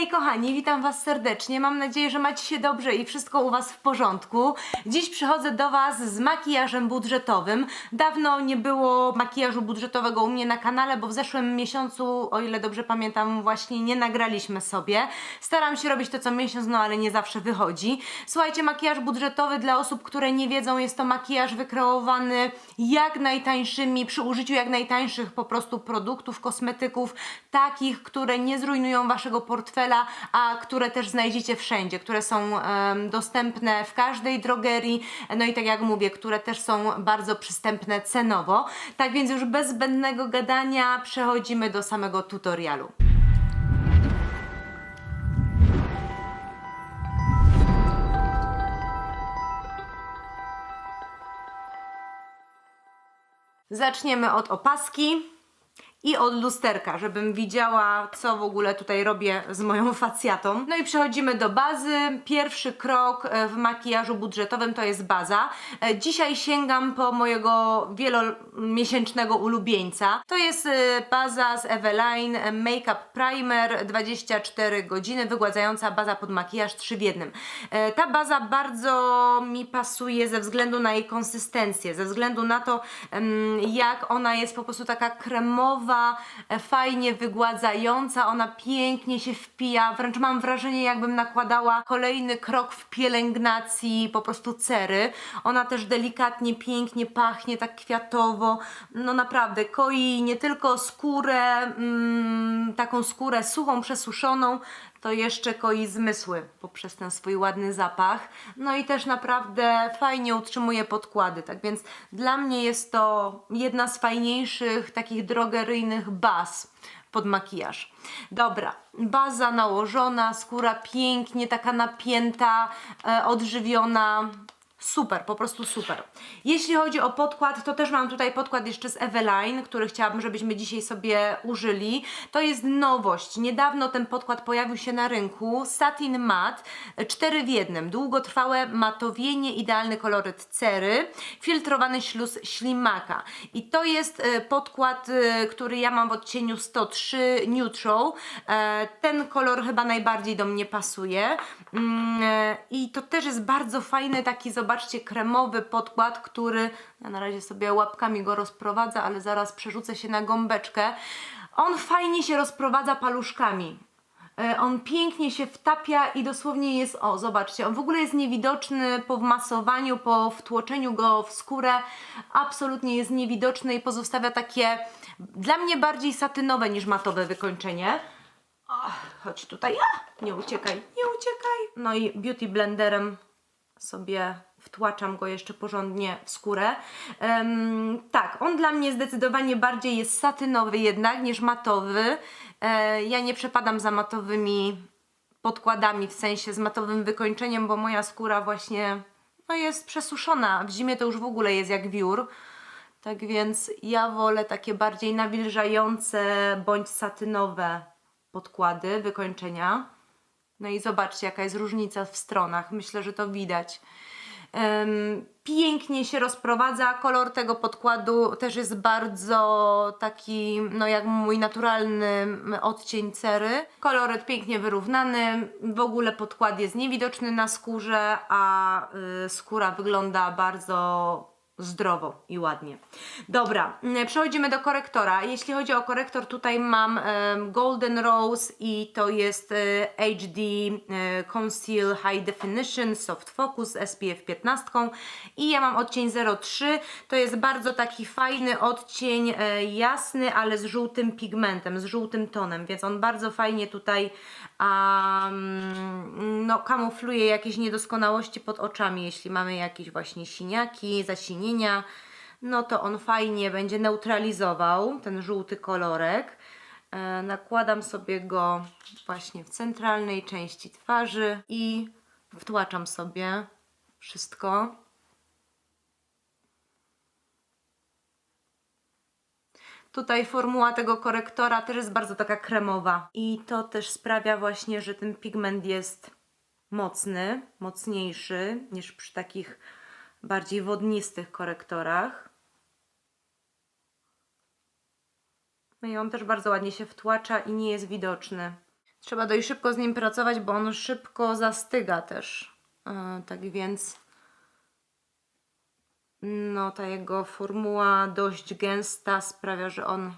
Hej kochani, witam Was serdecznie. Mam nadzieję, że macie się dobrze i wszystko u Was w porządku. Dziś przychodzę do Was z makijażem budżetowym. Dawno nie było makijażu budżetowego u mnie na kanale, bo w zeszłym miesiącu, o ile dobrze pamiętam, właśnie nie nagraliśmy sobie. Staram się robić to co miesiąc, no ale nie zawsze wychodzi. Słuchajcie, makijaż budżetowy dla osób, które nie wiedzą, jest to makijaż wykreowany jak najtańszymi, przy użyciu jak najtańszych po prostu produktów, kosmetyków, takich, które nie zrujnują Waszego portfela, a które też znajdziecie wszędzie, które są dostępne w każdej drogerii, no i tak jak mówię, które też są bardzo przystępne cenowo. Tak więc już bez zbędnego gadania przechodzimy do samego tutorialu. Zaczniemy od opaski i od lusterka, żebym widziała, co w ogóle tutaj robię z moją facjatą. No i przechodzimy do bazy. Pierwszy krok e, w makijażu budżetowym to jest baza. E, Dzisiaj sięgam po mojego wielomiesięcznego ulubieńca. To jest e, baza z Eveline Makeup Primer 24 godziny, wygładzająca baza pod makijaż 3 w jednym. E, Ta baza bardzo mi pasuje ze względu na jej konsystencję, ze względu na to, jak ona jest po prostu taka kremowa, e, fajnie wygładzająca, ona pięknie się wpija, wręcz mam wrażenie, jakbym nakładała kolejny krok w pielęgnacji po prostu cery. Ona też delikatnie, pięknie pachnie, tak kwiatowo, no naprawdę koi nie tylko skórę, mm, taką skórę suchą, przesuszoną, to jeszcze koi zmysły poprzez ten swój ładny zapach. No i też naprawdę fajnie utrzymuje podkłady. Tak więc dla mnie jest to jedna z fajniejszych takich drogeryjnych baz pod makijaż. Dobra, baza nałożona, skóra pięknie taka napięta, e, odżywiona. Super, po prostu super. Jeśli chodzi o podkład, to też mam tutaj podkład jeszcze z Eveline, który chciałabym, żebyśmy dzisiaj sobie użyli. To jest nowość. Niedawno ten podkład pojawił się na rynku. Satin Matte, 4 w jednym. Długotrwałe matowienie, idealny koloryt cery, filtrowany śluz ślimaka. I to jest e, podkład, e, który ja mam w odcieniu 103 Neutral. E, Ten kolor chyba najbardziej do mnie pasuje. Mm, I to też jest bardzo fajny taki, zobaczcie, kremowy podkład, który ja na razie sobie łapkami go rozprowadzę, ale zaraz przerzucę się na gąbeczkę. On fajnie się rozprowadza paluszkami. E, On pięknie się wtapia i dosłownie jest, o zobaczcie, on w ogóle jest niewidoczny po wmasowaniu, po wtłoczeniu go w skórę, absolutnie jest niewidoczny i pozostawia takie dla mnie bardziej satynowe niż matowe wykończenie. Ach, chodź tutaj, A, nie uciekaj, nie uciekaj. No i beauty blenderem sobie wtłaczam go jeszcze porządnie w skórę. Em, tak, on dla mnie zdecydowanie bardziej jest satynowy jednak niż matowy. E, ja nie przepadam za matowymi podkładami, w sensie z matowym wykończeniem, bo moja skóra właśnie no, jest przesuszona. W zimie to już w ogóle jest jak wiór. Tak więc ja wolę takie bardziej nawilżające bądź satynowe podkłady, wykończenia. No i zobaczcie, jaka jest różnica w stronach. Myślę, że to widać. Pięknie się rozprowadza. Kolor tego podkładu też jest bardzo taki, no jak mój naturalny odcień cery. Koloryt pięknie wyrównany. W ogóle podkład jest niewidoczny na skórze, a y, skóra wygląda bardzo zdrowo i ładnie. Dobra, mm, przechodzimy do korektora. Jeśli chodzi o korektor, tutaj mam Golden Rose i to jest e, HD e, Conceal High Definition Soft Focus SPF 15 i ja mam odcień 03. To jest bardzo taki fajny odcień, e, jasny, ale z żółtym pigmentem, z żółtym tonem, więc on bardzo fajnie tutaj um, no, kamufluje jakieś niedoskonałości pod oczami, jeśli mamy jakieś właśnie siniaki, zasinienia, no to on fajnie będzie neutralizował ten żółty kolorek. E, nakładam sobie go właśnie w centralnej części twarzy i wtłaczam sobie wszystko. Tutaj formuła tego korektora też jest bardzo taka kremowa i to też sprawia właśnie, że ten pigment jest mocny, mocniejszy niż przy takich bardziej wodnistych korektorach. No i on też bardzo ładnie się wtłacza i nie jest widoczny. Trzeba dość szybko z nim pracować, bo on szybko zastyga też. E, tak więc no ta jego formuła dość gęsta sprawia, że on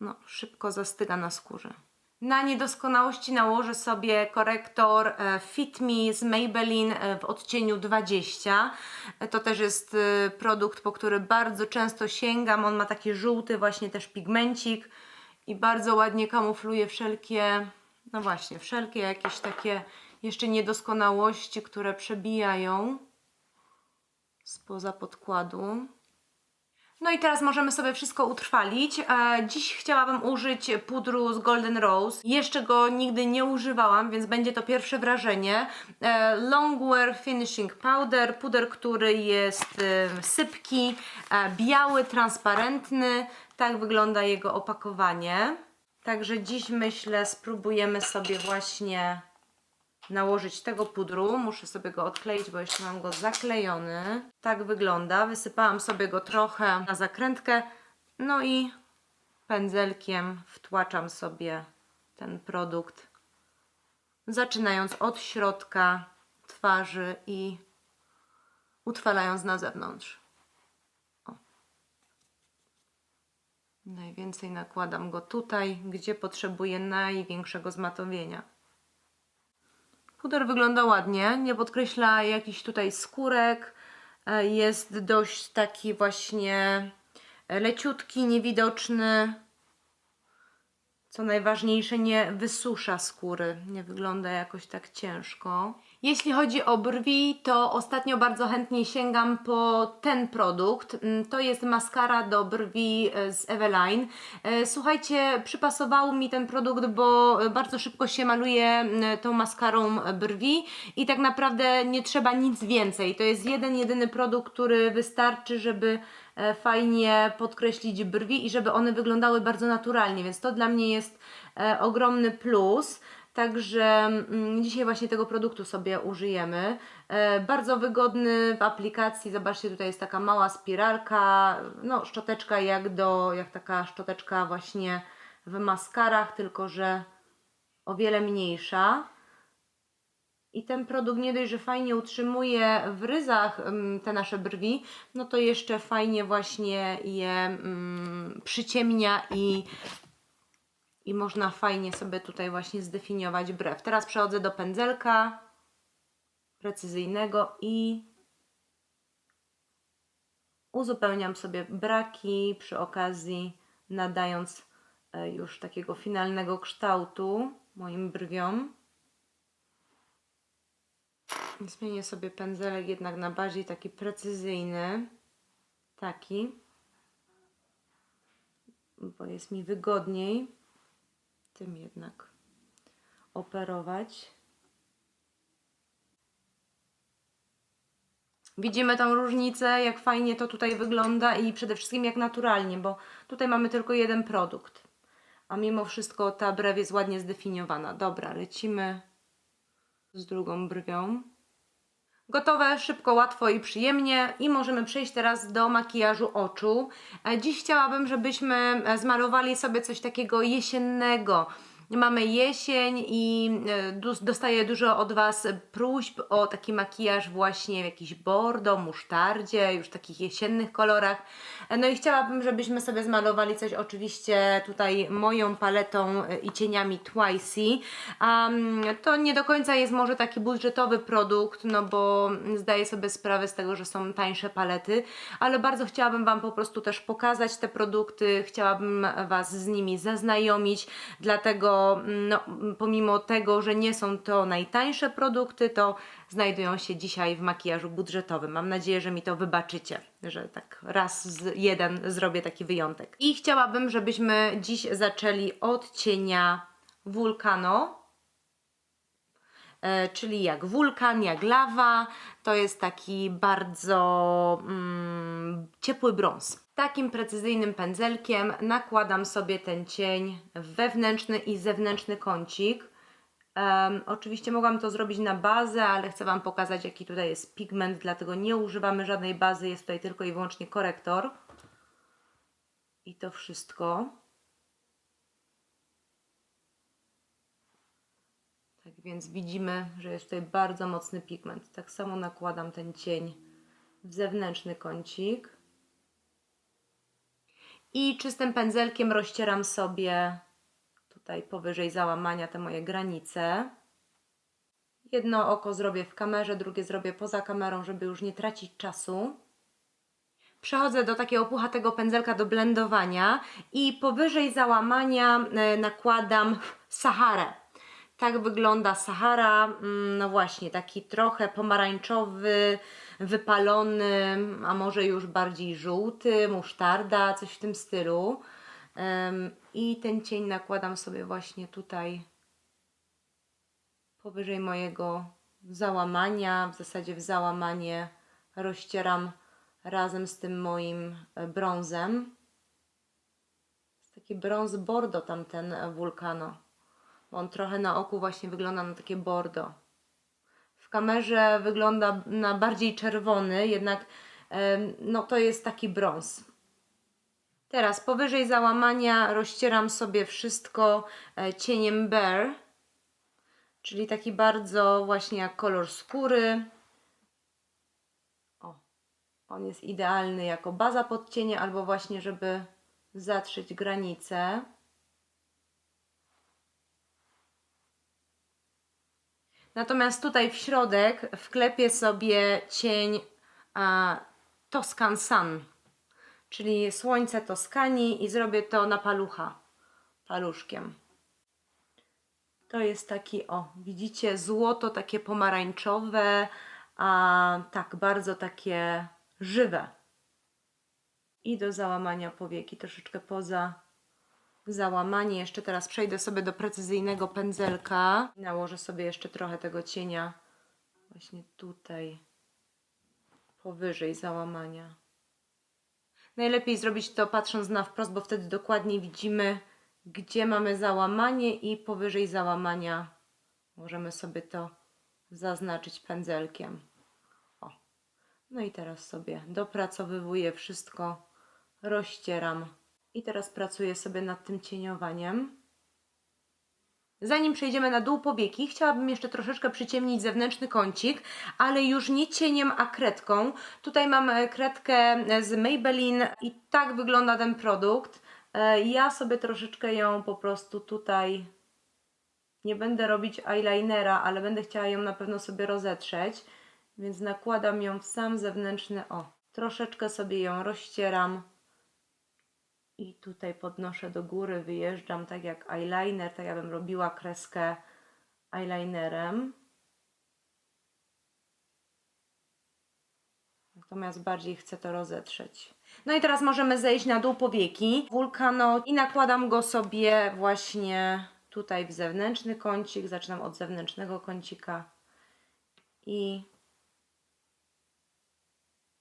no, szybko zastyga na skórze. Na niedoskonałości nałożę sobie korektor e, Fit Me z Maybelline e, w odcieniu 20. E, To też jest produkt, po który bardzo często sięgam. On ma taki żółty właśnie też pigmencik i bardzo ładnie kamufluje wszelkie, no właśnie, wszelkie jakieś takie jeszcze niedoskonałości, które przebijają spoza podkładu. No i teraz możemy sobie wszystko utrwalić. E, dziś chciałabym użyć pudru z Golden Rose. Jeszcze go nigdy nie używałam, więc będzie to pierwsze wrażenie. E, Longwear Finishing Powder, puder, który jest e, sypki, biały, transparentny. Tak wygląda jego opakowanie. Także dziś myślę spróbujemy sobie właśnie nałożyć tego pudru. Muszę sobie go odkleić, bo jeszcze mam go zaklejony. Tak wygląda. Wysypałam sobie go trochę na zakrętkę. No i pędzelkiem wtłaczam sobie ten produkt. Zaczynając od środka twarzy i utrwalając na zewnątrz. O. Najwięcej nakładam go tutaj, gdzie potrzebuję największego zmatowienia. Puder wygląda ładnie, nie podkreśla jakichś tutaj skórek. e, Jest dość taki właśnie e, leciutki, niewidoczny. Co najważniejsze, nie wysusza skóry, nie wygląda jakoś tak ciężko. Jeśli chodzi o brwi, to ostatnio bardzo chętnie sięgam po ten produkt. Mm, To jest maskara do brwi e, z Eveline. E, Słuchajcie, przypasował mi ten produkt, bo bardzo szybko się maluje mm, tą maskarą brwi i tak naprawdę nie trzeba nic więcej. To jest jeden, jedyny produkt, który wystarczy, żeby fajnie podkreślić brwi i żeby one wyglądały bardzo naturalnie, więc to dla mnie jest e, ogromny plus. Także mm, dzisiaj właśnie tego produktu sobie użyjemy. E, bardzo wygodny w aplikacji. Zobaczcie, tutaj jest taka mała spiralka, no szczoteczka jak do, jak taka szczoteczka właśnie w maskarach, tylko że o wiele mniejsza. I ten produkt nie dość, że fajnie utrzymuje w ryzach te nasze brwi, no to jeszcze fajnie właśnie je ym, przyciemnia i, i można fajnie sobie tutaj właśnie zdefiniować brew. Teraz przechodzę do pędzelka precyzyjnego i uzupełniam sobie braki przy okazji nadając e, już takiego finalnego kształtu moim brwiom. Zmienię sobie pędzelek jednak na bardziej taki precyzyjny. Taki. Bo jest mi wygodniej tym jednak operować. Widzimy tą różnicę, jak fajnie to tutaj wygląda i przede wszystkim jak naturalnie, bo tutaj mamy tylko jeden produkt. A mimo wszystko ta brew jest ładnie zdefiniowana. Dobra, lecimy z drugą brwią. Gotowe, szybko, łatwo i przyjemnie i możemy przejść teraz do makijażu oczu. E, Dziś chciałabym, żebyśmy e, zmalowali sobie coś takiego jesiennego. Mamy jesień i e, dostaję dużo od Was próśb o taki makijaż właśnie w jakiś bordo, musztardzie, już takich jesiennych kolorach. E, No i chciałabym, żebyśmy sobie zmalowali coś oczywiście tutaj moją paletą e, i cieniami Twicey. Um, to nie do końca jest może taki budżetowy produkt, no bo zdaję sobie sprawę z tego, że są tańsze palety, ale bardzo chciałabym Wam po prostu też pokazać te produkty, chciałabym Was z nimi zaznajomić, dlatego no, pomimo tego, że nie są to najtańsze produkty, to znajdują się dzisiaj w makijażu budżetowym. Mam nadzieję, że mi to wybaczycie, że tak raz z jeden zrobię taki wyjątek. I chciałabym, żebyśmy dziś zaczęli od cienia Vulcano, e, czyli jak wulkan, jak lawa. To jest taki bardzo mm, ciepły brąz. Takim precyzyjnym pędzelkiem nakładam sobie ten cień w wewnętrzny i zewnętrzny kącik. Em, oczywiście mogłam to zrobić na bazę, ale chcę Wam pokazać, jaki tutaj jest pigment, dlatego nie używamy żadnej bazy, jest tutaj tylko i wyłącznie korektor. I to wszystko. Tak więc widzimy, że jest tutaj bardzo mocny pigment. Tak samo nakładam ten cień w zewnętrzny kącik. I czystym pędzelkiem rozcieram sobie tutaj powyżej załamania te moje granice. Jedno oko zrobię w kamerze, drugie zrobię poza kamerą, żeby już nie tracić czasu. Przechodzę do takiego puchatego pędzelka do blendowania i powyżej załamania e, nakładam Saharę. Tak wygląda Sahara, mm, no właśnie, taki trochę pomarańczowy, wypalony, a może już bardziej żółty, musztarda, coś w tym stylu. I ten cień nakładam sobie właśnie tutaj powyżej mojego załamania, w zasadzie w załamanie rozcieram razem z tym moim e, brązem. Taki brąz bordo tamten e, wulkano. On trochę na oku właśnie wygląda na takie bordo. W kamerze wygląda na bardziej czerwony, jednak no to jest taki brąz. Teraz powyżej załamania rozcieram sobie wszystko e, cieniem Bear, czyli taki bardzo właśnie jak kolor skóry. O, on jest idealny jako baza pod cienie albo właśnie, żeby zatrzeć granice. Natomiast tutaj w środek wklepię sobie cień Toscan Sun, czyli słońce Toskanii i zrobię to na palucha, paluszkiem. To jest taki, o, widzicie, złoto takie pomarańczowe, a tak bardzo takie żywe. I do załamania powieki, troszeczkę poza załamanie. Jeszcze teraz przejdę sobie do precyzyjnego pędzelka. Nałożę sobie jeszcze trochę tego cienia właśnie tutaj, powyżej załamania. Najlepiej zrobić to patrząc na wprost, bo wtedy dokładnie widzimy, gdzie mamy załamanie i powyżej załamania możemy sobie to zaznaczyć pędzelkiem. O. No i teraz sobie dopracowywuję wszystko, rozcieram i teraz pracuję sobie nad tym cieniowaniem. Zanim przejdziemy na dół powieki, chciałabym jeszcze troszeczkę przyciemnić zewnętrzny kącik, ale już nie cieniem, a kredką. Tutaj mam e, kredkę z Maybelline i tak wygląda ten produkt. E, Ja sobie troszeczkę ją po prostu tutaj nie będę robić eyelinera, ale będę chciała ją na pewno sobie rozetrzeć, więc nakładam ją w sam zewnętrzny o. Troszeczkę sobie ją rozcieram i tutaj podnoszę do góry, wyjeżdżam tak jak eyeliner, tak jakbym robiła kreskę eyelinerem. Natomiast bardziej chcę to rozetrzeć. No i teraz możemy zejść na dół powieki wulkano i nakładam go sobie właśnie tutaj w zewnętrzny kącik. Zaczynam od zewnętrznego kącika i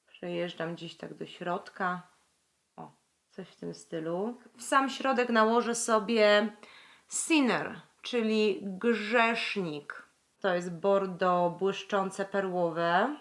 przejeżdżam gdzieś tak do środka. Coś w tym stylu. W sam środek nałożę sobie sinner, czyli grzesznik. To jest bordo błyszczące perłowe.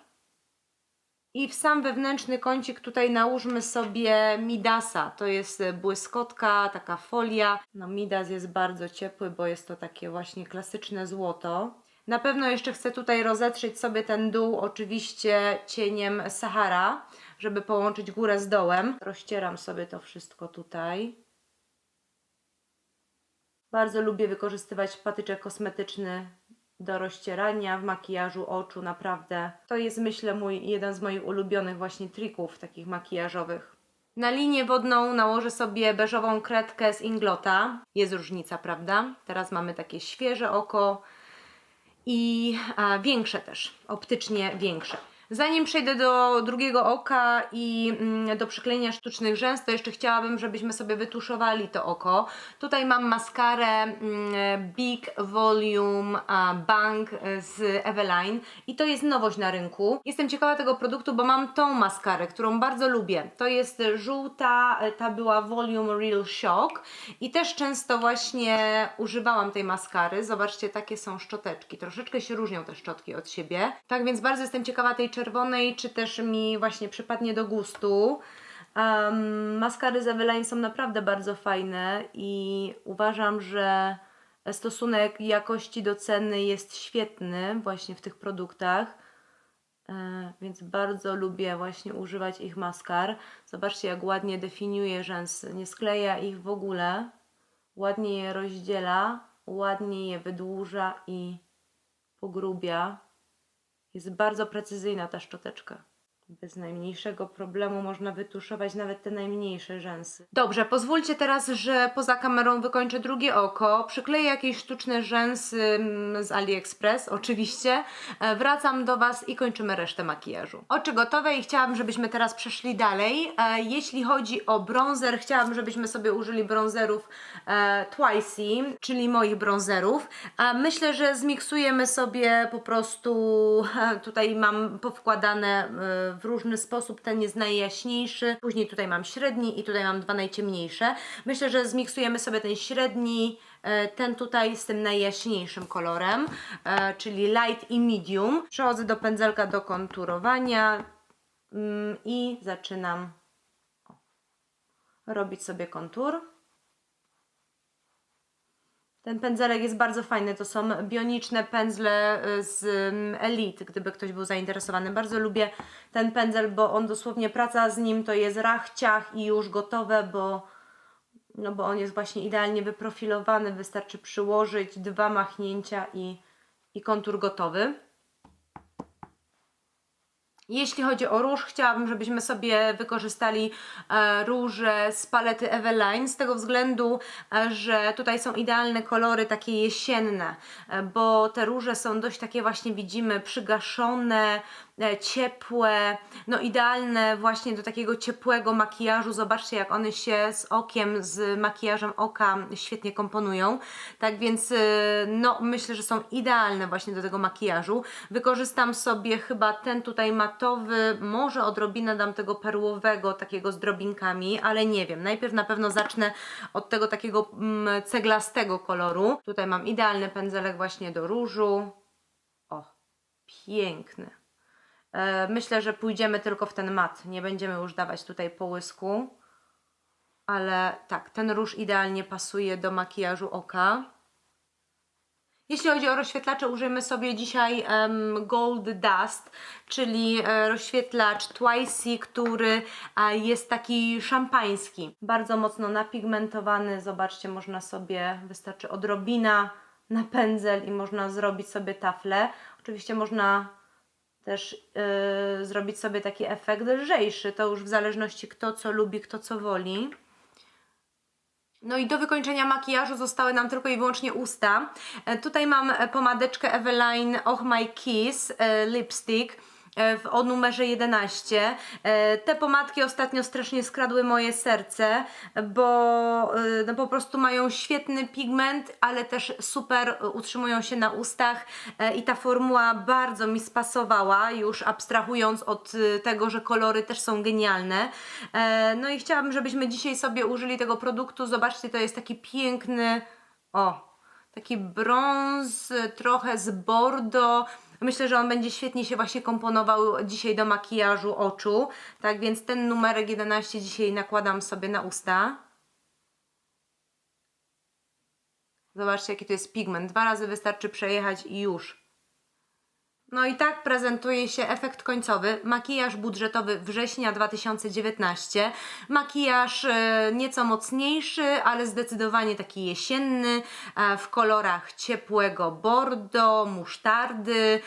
I w sam wewnętrzny kącik tutaj nałóżmy sobie Midasa. To jest błyskotka, taka folia. No Midas jest bardzo ciepły, bo jest to takie właśnie klasyczne złoto. Na pewno jeszcze chcę tutaj rozetrzeć sobie ten dół oczywiście cieniem Sahara, żeby połączyć górę z dołem. Rozcieram sobie to wszystko tutaj. Bardzo lubię wykorzystywać patyczek kosmetyczny do rozcierania w makijażu oczu, naprawdę. To jest myślę mój, jeden z moich ulubionych właśnie trików takich makijażowych. Na linię wodną nałożę sobie beżową kredkę z Inglota. Jest różnica, prawda? Teraz mamy takie świeże oko i a, większe też, optycznie większe. Zanim przejdę do drugiego oka i mm, do przyklejenia sztucznych rzęs, to jeszcze chciałabym, żebyśmy sobie wytuszowali to oko. Tutaj mam maskarę mm, Big Volume Bang z Eveline i to jest nowość na rynku. Jestem ciekawa tego produktu, bo mam tą maskarę, którą bardzo lubię. To jest żółta, ta była Volume Real Shock i też często właśnie używałam tej maskary. Zobaczcie, takie są szczoteczki. Troszeczkę się różnią te szczotki od siebie. Tak więc bardzo jestem ciekawa tej czerwonej, czy też mi właśnie przypadnie do gustu. Um, maskary z Eveline są naprawdę bardzo fajne i uważam, że stosunek jakości do ceny jest świetny właśnie w tych produktach. E, Więc bardzo lubię właśnie używać ich maskar. Zobaczcie, jak ładnie definiuje rzęsy. Nie skleja ich w ogóle. Ładnie je rozdziela, ładnie je wydłuża i pogrubia. Jest bardzo precyzyjna ta szczoteczka. Bez najmniejszego problemu można wytuszować nawet te najmniejsze rzęsy. Dobrze, pozwólcie teraz, że poza kamerą wykończę drugie oko. Przykleję jakieś sztuczne rzęsy mm, z AliExpress, oczywiście. E, Wracam do Was i kończymy resztę makijażu. Oczy gotowe i chciałabym, żebyśmy teraz przeszli dalej. E, Jeśli chodzi o bronzer, chciałabym, żebyśmy sobie użyli bronzerów e, Twicey, czyli moich bronzerów. Myślę, że zmiksujemy sobie po prostu, tutaj mam powkładane w różny sposób, ten jest najjaśniejszy, później tutaj mam średni i tutaj mam dwa najciemniejsze. Myślę, że zmiksujemy sobie ten średni, e, ten tutaj z tym najjaśniejszym kolorem, e, czyli light i medium. Przechodzę do pędzelka do konturowania mm, i zaczynam robić sobie kontur. Ten pędzelek jest bardzo fajny. To są bioniczne pędzle y, z mm, Elite, gdyby ktoś był zainteresowany. Bardzo lubię ten pędzel, bo on dosłownie praca z nim to jest rachciach i już gotowe, bo, no bo on jest właśnie idealnie wyprofilowany. Wystarczy przyłożyć dwa machnięcia i, i kontur gotowy. Jeśli chodzi o róż, chciałabym, żebyśmy sobie wykorzystali e, róże z palety Eveline, z tego względu, e, że tutaj są idealne kolory, takie jesienne, e, bo te róże są dość takie właśnie, widzimy, przygaszone, ciepłe, no idealne właśnie do takiego ciepłego makijażu. Zobaczcie, jak one się z okiem, z makijażem oka świetnie komponują. Tak więc, no myślę, że są idealne właśnie do tego makijażu. Wykorzystam sobie chyba ten tutaj może odrobinę dam tego perłowego, takiego z drobinkami, ale nie wiem. Najpierw na pewno zacznę od tego takiego mm, ceglastego koloru. Tutaj mam idealny pędzelek właśnie do różu. O, piękny. E, Myślę, że pójdziemy tylko w ten mat. Nie będziemy już dawać tutaj połysku. Ale tak, ten róż idealnie pasuje do makijażu oka. Jeśli chodzi o rozświetlacze, użyjmy sobie dzisiaj em, Gold Dust, czyli e, rozświetlacz Twicey, który e, jest taki szampański. Bardzo mocno napigmentowany. Zobaczcie, można sobie, wystarczy odrobina na pędzel i można zrobić sobie taflę. Oczywiście można też e, zrobić sobie taki efekt lżejszy. To już w zależności kto co lubi, kto co woli. No i do wykończenia makijażu zostały nam tylko i wyłącznie usta. E, Tutaj mam pomadeczkę Eveline Oh My Kiss e, Lipstick w, o numerze 11. E, Te pomadki ostatnio strasznie skradły moje serce, bo e, no po prostu mają świetny pigment, ale też super e, utrzymują się na ustach e, i ta formuła bardzo mi spasowała, już abstrahując od e, tego, że kolory też są genialne. E, No i chciałabym, żebyśmy dzisiaj sobie użyli tego produktu. Zobaczcie, to jest taki piękny, o, taki brąz, e, trochę z bordo. Myślę, że on będzie świetnie się właśnie komponował dzisiaj do makijażu oczu. Tak więc ten numerek 11 dzisiaj nakładam sobie na usta. Zobaczcie, jaki to jest pigment. Dwa razy wystarczy przejechać i już. No i tak prezentuje się efekt końcowy. Makijaż budżetowy września 2019. Makijaż e, nieco mocniejszy, ale zdecydowanie taki jesienny, e, w kolorach ciepłego bordo, musztardy,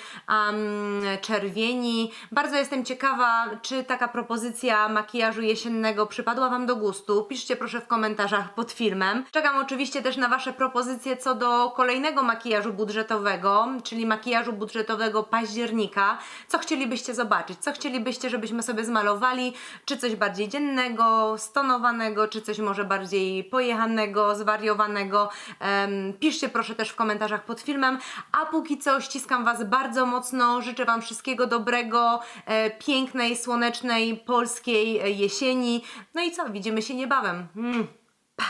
czerwieni. Bardzo jestem ciekawa, czy taka propozycja makijażu jesiennego przypadła Wam do gustu. Piszcie proszę w komentarzach pod filmem. Czekam oczywiście też na Wasze propozycje co do kolejnego makijażu budżetowego, czyli makijażu budżetowego października. Co chcielibyście zobaczyć? Co chcielibyście, żebyśmy sobie zmalowali? Czy coś bardziej dziennego, stonowanego, czy coś może bardziej pojechanego, zwariowanego? Em, piszcie proszę też w komentarzach pod filmem. A póki co ściskam Was bardzo mocno. Życzę Wam wszystkiego dobrego, e, pięknej, słonecznej, polskiej e, jesieni. No i co? Widzimy się niebawem. Mm. Pa!